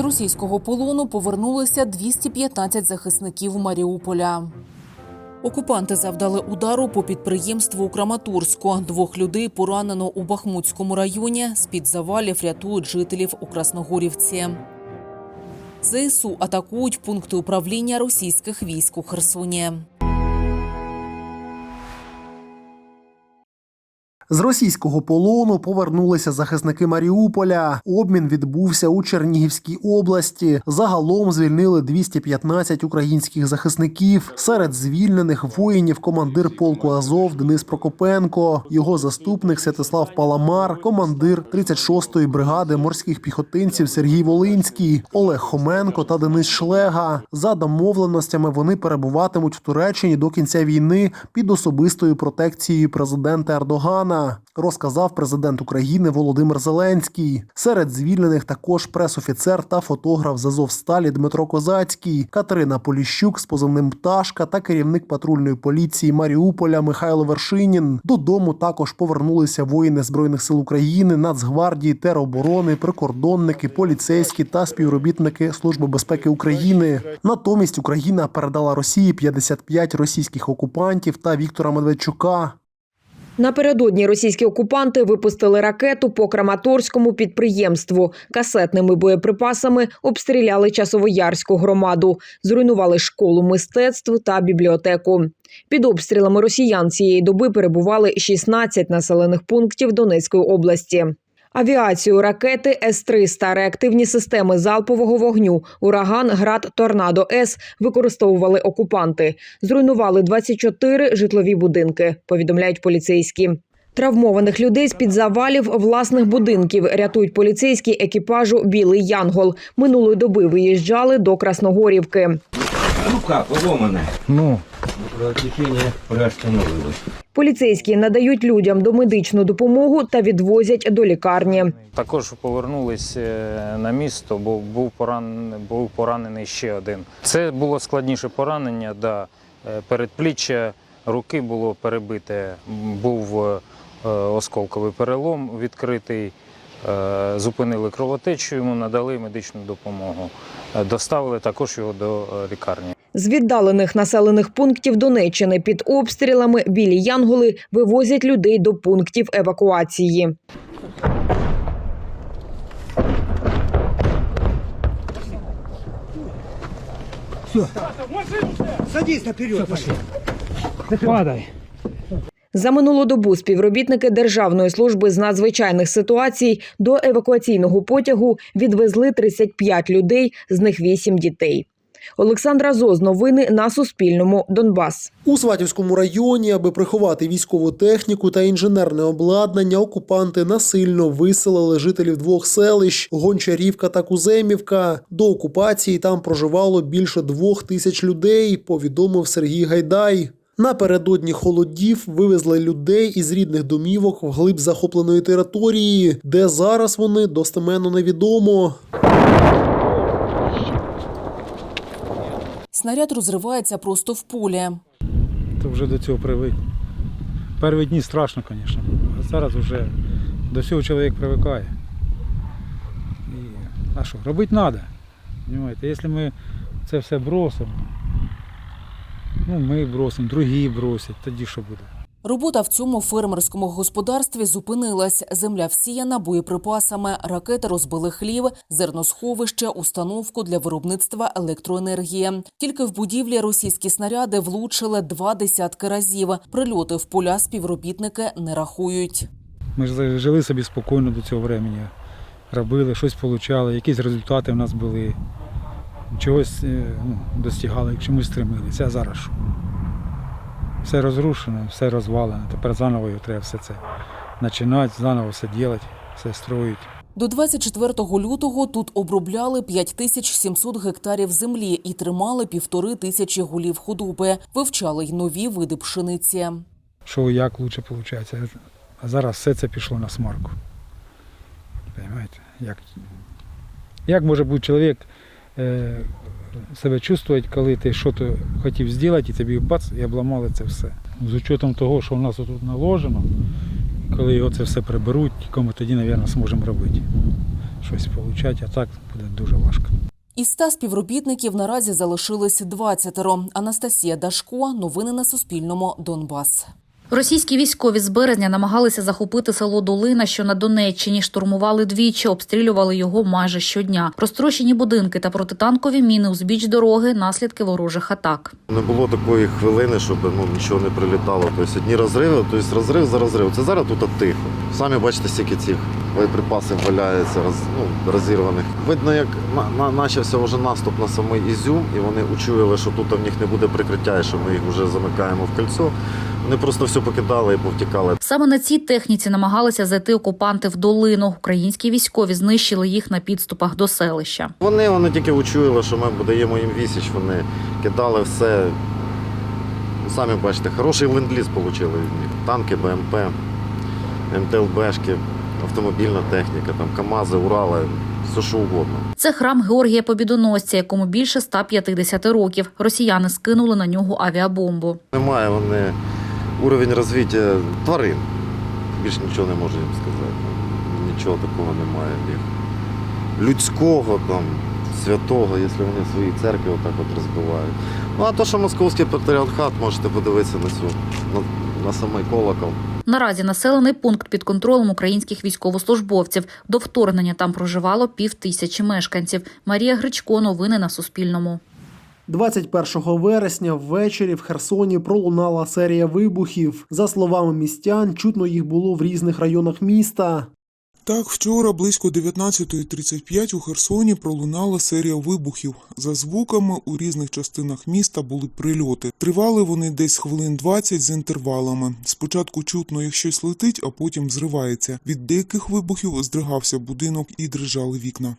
З російського полону повернулися 215 захисників Маріуполя. Окупанти завдали удару по підприємству у Краматорську. Двох людей поранено у Бахмутському районі. З-під завалів рятують жителів у Красногорівці. ЗСУ атакують пункти управління російських військ у Херсоні. З російського полону повернулися захисники Маріуполя. Обмін відбувся у Чернігівській області. Загалом звільнили 215 українських захисників. Серед звільнених воїнів командир полку Азов Денис Прокопенко, його заступник Святослав Паламар, командир 36-ї бригади морських піхотинців Сергій Волинський, Олег Хоменко та Денис Шлега. За домовленостями вони перебуватимуть в Туреччині до кінця війни під особистою протекцією президента Ердогана, розказав президент України Володимир Зеленський. Серед звільнених також пресофіцер та фотограф з Азовсталі Дмитро Козацький, Катерина Поліщук з позивним Пташка та керівник патрульної поліції Маріуполя Михайло Вершинін. Додому також повернулися воїни збройних сил України, Нацгвардії, тероборони, прикордонники, поліцейські та співробітники Служби безпеки України. Натомість Україна передала Росії 55 російських окупантів та Віктора Медведчука. Напередодні російські окупанти випустили ракету по Краматорському підприємству. Касетними боєприпасами обстріляли Часовоярську громаду, зруйнували школу мистецтв та бібліотеку. Під обстрілами росіян цієї доби перебували 16 населених пунктів Донецької області. Авіацію, ракети С-300, реактивні системи залпового вогню, ураган, град, торнадо С використовували окупанти. Зруйнували 24 житлові будинки, повідомляють поліцейські. Травмованих людей з під завалів власних будинків рятують поліцейські екіпажу Білий Янгол. Минулої доби виїжджали до Красногорівки. Как, поломано. Ну, Кровотечение приостановилось. Поліцейські надають людям домедичну допомогу та відвозять до лікарні. також повернулись е, на місто, бо був поранений, був поранений ще один. Це було складніше поранення, да. Е, передпліччя руки було перебите, був е, осколковий перелом відкритий. Зупинили кровотечу, йому надали медичну допомогу. Доставили також його до е, лікарні. З віддалених населених пунктів Донеччини під обстрілами білі янголи вивозять людей до пунктів евакуації. Падай. За минулу добу співробітники Державної служби з надзвичайних ситуацій до евакуаційного потягу відвезли 35 людей, з них 8 дітей. Олександра Зоз, новини на Суспільному. Донбас. У Сватівському районі, аби приховати військову техніку та інженерне обладнання, окупанти насильно виселили жителів двох селищ Гончарівка та Куземівка. До окупації там проживало більше двох тисяч людей. Повідомив Сергій Гайдай. Напередодні холодів вивезли людей із рідних домівок вглиб захопленої території, де зараз вони достеменно невідомо. Снаряд розривається просто в полі. То вже до цього привик. Перші дні страшно, звісно. А зараз вже до цього чоловік привикає. І, а що, робити треба. Якщо ми це все бросимо, ну ми бросимо, другі бросять, тоді що буде? Робота в цьому фермерському господарстві зупинилась. Земля всіяна боєприпасами, ракети розбили хлів, зерносховище, установку для виробництва електроенергії. Тільки в будівлі російські снаряди влучили два десятки разів. Прильоти в поля співробітники не рахують. Ми ж жили собі спокійно до цього времени. Робили, щось отримали, якісь результати в нас були. Чогось е, ну, достигали, к чомусь стремилися. А зараз що? Все розрушено, все розвалено. Тепер заново його треба все це починати, заново все робити, все строїти. До 24 лютого тут обробляли 5700 гектарів землі і тримали півтори тисячі голів худоби. Вивчали й нові види пшениці. Що як краще виходить. А зараз все це пішло на смарку. Понимаєте? Як, як може бути чоловік себе чувствувати, коли ти щось хотів зробити, і тобі бац, і обламали це все. З учетом того, що в нас тут наложено, коли його це все приберуть, ми тоді, мабуть, зможемо робити. щось отримати, а так буде дуже важко. Із ста співробітників наразі залишилось 20. Анастасія Дашко. Новини на Суспільному. Донбас. Російські військові з березня намагалися захопити село Долина, що на Донеччині штурмували двічі, обстрілювали його майже щодня. Розтрощені будинки та протитанкові міни узбіч дороги наслідки ворожих атак. Не було такої хвилини, щоб ну, нічого не прилітало. Тобто одні розриви, тобто розрив за розрив. Це зараз тут тихо. Самі бачите, стільки цих боєприпасів валяється, роз, ну, розірваних. Видно, як на, на, почався вже наступ на самий Ізюм, і вони учуяли, що тут в них не буде прикриття, і що ми їх вже замикаємо в кольцо. Вони просто все покидали і повтікали. Саме на цій техніці намагалися зайти окупанти в долину. Українські військові знищили їх на підступах до селища. Вони, вони тільки учуяли, що ми даємо їм вісіч, вони кидали все. Самі бачите, хороший ленд-ліз отримали від них. Танки, БМП, МТЛБшки, автомобільна техніка, там КАМАЗи, Урали, все що угодно. Це храм Георгія Побідоносця, якому більше 150 років. Росіяни скинули на нього авіабомбу. Немає вони уровень розвиття тварин. Більше нічого не можу їм сказати. Нічого такого немає в них. Людського там, святого, якщо вони свої церкви отак от розбивають. Ну а то, що московський патріархат, можете подивитися на цю на, на самий колокол. Наразі населений пункт під контролем українських військовослужбовців. До вторгнення там проживало пів тисячі мешканців. Марія Гричко. Новини на Суспільному. 21 вересня ввечері в Херсоні пролунала серія вибухів. За словами містян, чутно їх було в різних районах міста. Так, вчора близько 19.35 у Херсоні пролунала серія вибухів. За звуками у різних частинах міста були прильоти. Тривали вони десь хвилин 20 з інтервалами. Спочатку чутно, як щось летить, а потім зривається. Від деяких вибухів здригався будинок і дрижали вікна.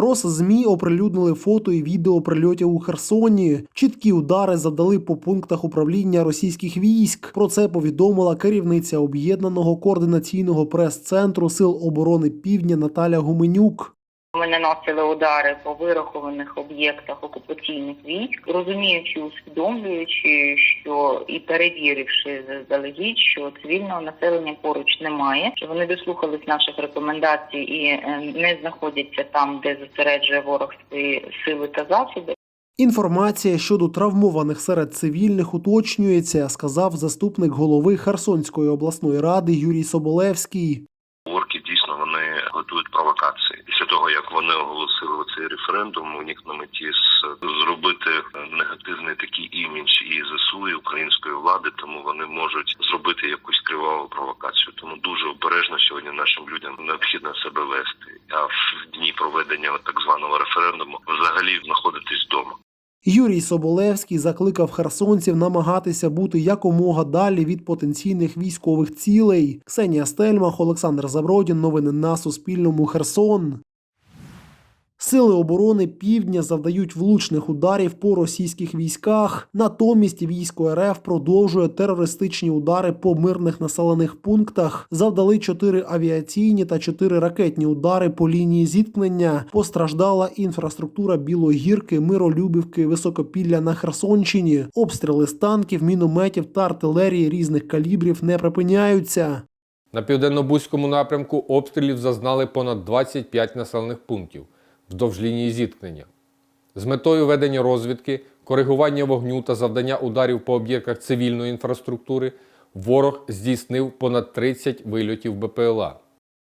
Росзмі оприлюднили фото і відео прильотів у Херсоні. Чіткі удари завдали по пунктах управління російських військ. Про це повідомила керівниця об'єднаного координаційного прес-центру Сил оборони Півдня Наталя Гуменюк. Ми наносили удари по вирахованих об'єктах окупаційних військ, розуміючи, усвідомлюючи, що і перевіривши заздалегідь, що цивільного населення поруч немає, що вони дослухались наших рекомендацій і е, не знаходяться там, де зосереджує ворог свої сили та засоби. Інформація щодо травмованих серед цивільних уточнюється, сказав заступник голови Херсонської обласної ради Юрій Соболевський. Орки вони готують провокації. Після того як вони оголосили цей референдум, у них на меті зробити негативний такий імідж і ЗСУ, і української влади, тому вони можуть зробити якусь криваву провокацію. Тому дуже обережно сьогодні нашим людям необхідно себе вести. А в дні проведення так званого референдуму взагалі знаходитись вдома. Юрій Соболевський закликав херсонців намагатися бути якомога далі від потенційних військових цілей. Ксенія Стельмах, Олександр Забродін. Новини на Суспільному. Херсон. Сили оборони Півдня завдають влучних ударів по російських військах. Натомість військо РФ продовжує терористичні удари по мирних населених пунктах. Завдали чотири авіаційні та чотири ракетні удари по лінії зіткнення. Постраждала інфраструктура Білогірки, Миролюбівки, Високопілля на Херсонщині. Обстріли з танків, мінометів та артилерії різних калібрів не припиняються. На південно-бузькому напрямку обстрілів зазнали понад 25 населених пунктів вздовж лінії зіткнення. З метою ведення розвідки, коригування вогню та завдання ударів по об'єктах цивільної інфраструктури ворог здійснив понад 30 вильотів БПЛА.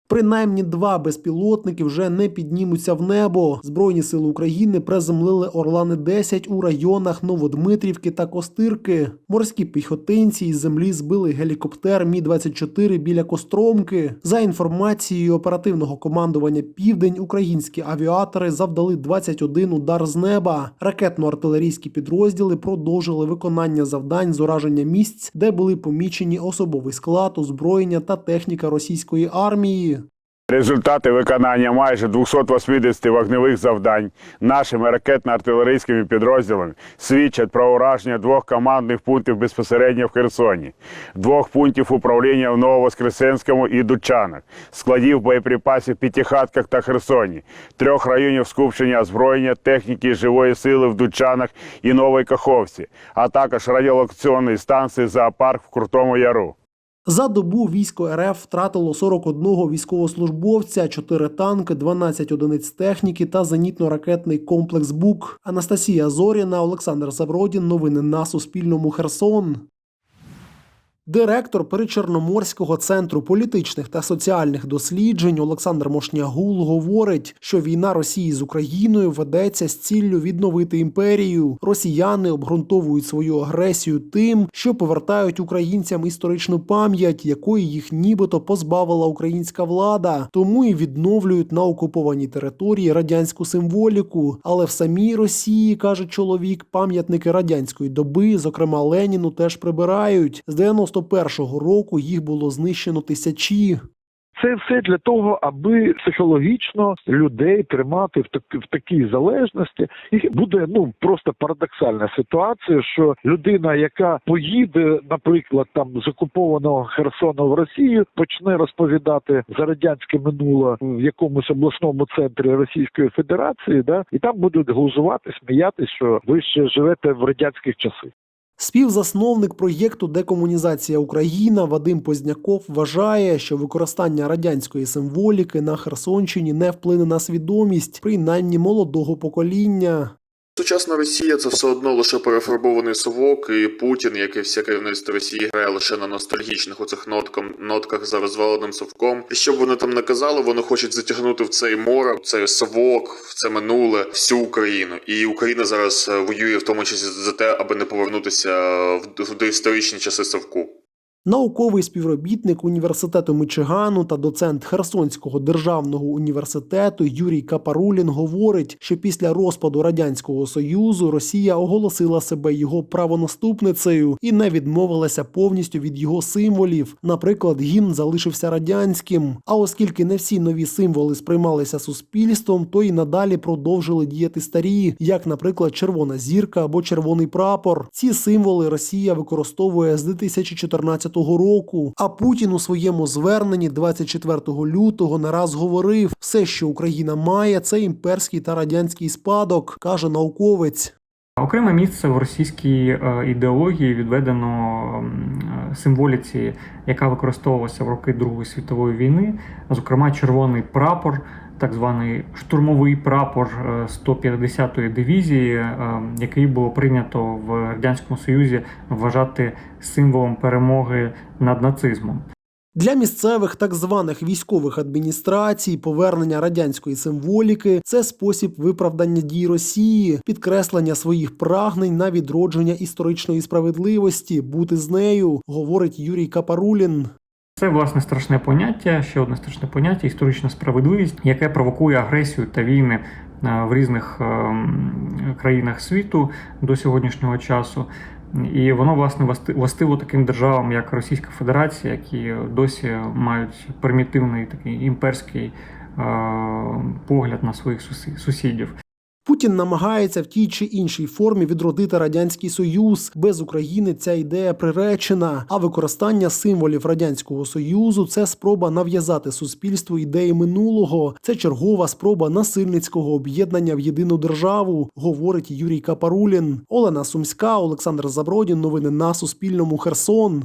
Принаймні два безпілотники вже не піднімуться в небо. Збройні сили України приземлили Орлани 10 у районах Новодмитрівки та Костирки. Морські піхотинці із землі збили гелікоптер Мі 24 біля Костромки. За інформацією оперативного командування Південь, українські авіатори завдали 21 удар з неба. Ракетно-артилерійські підрозділи продовжили виконання завдань з ураження місць, де були помічені особовий склад, озброєння та техніка російської армії. Результати виконання майже 280 вогневих завдань нашими ракетно-артилерійськими підрозділами свідчать про ураження двох командних пунктів безпосередньо в Херсоні, двох пунктів управління в Нововоскресенському і Дучанах, складів боєприпасів в П'ятихатках та Херсоні, трьох районів скупчення озброєння, техніки і живої сили в Дучанах і Новій Каховці, а також радіолокаційної станції зоопарк в Крутому Яру. За добу військо РФ втратило 41 військовослужбовця, 4 танки, 12 одиниць техніки та зенітно-ракетний комплекс БУК. Анастасія Зоріна, Олександр Завродін. Новини на Суспільному. Херсон. Директор Перечорноморського центру політичних та соціальних досліджень Олександр Мошнягул говорить, що війна Росії з Україною ведеться з ціллю відновити імперію. Росіяни обґрунтовують свою агресію тим, що повертають українцям історичну пам'ять, якої їх нібито позбавила українська влада, тому і відновлюють на окупованій території радянську символіку. Але в самій Росії каже чоловік, пам'ятники радянської доби, зокрема Леніну, теж прибирають з 91-го року. Їх було знищено тисячі. Це все для того, аби психологічно людей тримати в так в такій залежності, і буде ну просто парадоксальна ситуація, що людина, яка поїде, наприклад, там з окупованого Херсона в Росію, почне розповідати за радянське минуле в якомусь обласному центрі Російської Федерації, да і там будуть глузувати, сміятися, що ви ще живете в радянських часи. Співзасновник проєкту Декомунізація Україна Вадим Позняков вважає, що використання радянської символіки на Херсонщині не вплине на свідомість, принаймні молодого покоління. Сучасна Росія це все одно лише перефарбований совок, і Путін, як і все керівництво Росії, грає лише на ностальгічних оцих ноткам, нотках за розваленим совком. І що б вони там не казали, вони хочуть затягнути в цей море, в цей совок, в це минуле всю Україну. І Україна зараз е, воює в тому числі за те, аби не повернутися в, в доісторичні часи совку. Науковий співробітник університету Мичигану та доцент Херсонського державного університету Юрій Капарулін говорить, що після розпаду радянського союзу Росія оголосила себе його правонаступницею і не відмовилася повністю від його символів. Наприклад, гімн залишився радянським. А оскільки не всі нові символи сприймалися суспільством, то і надалі продовжили діяти старі, як, наприклад, червона зірка або червоний прапор. Ці символи Росія використовує з 2014 року. А Путін у своєму зверненні 24 лютого не раз говорив: все, що Україна має, це імперський та радянський спадок, каже науковець. Окреме місце в російській е, ідеології відведено е, символіці, яка використовувалася в роки Другої світової війни, зокрема червоний прапор, так званий штурмовий прапор е, 150-ї дивізії, е, який було прийнято в радянському союзі вважати символом перемоги над нацизмом. Для місцевих так званих військових адміністрацій повернення радянської символіки це спосіб виправдання дій Росії, підкреслення своїх прагнень на відродження історичної справедливості, бути з нею, говорить Юрій Капарулін. Це власне страшне поняття, ще одне страшне поняття історична справедливість, яке провокує агресію та війни е, в різних ем, країнах світу до сьогоднішнього часу. І воно власне власти- властиво таким державам, як Російська Федерація, які досі мають примітивний такий імперський е, погляд на своїх сусідів. Путін намагається в тій чи іншій формі відродити радянський союз. Без України ця ідея приречена. А використання символів радянського союзу це спроба нав'язати суспільству ідеї минулого. Це чергова спроба насильницького об'єднання в єдину державу, говорить Юрій Капарулін. Олена Сумська, Олександр Забродін. Новини на Суспільному. Херсон.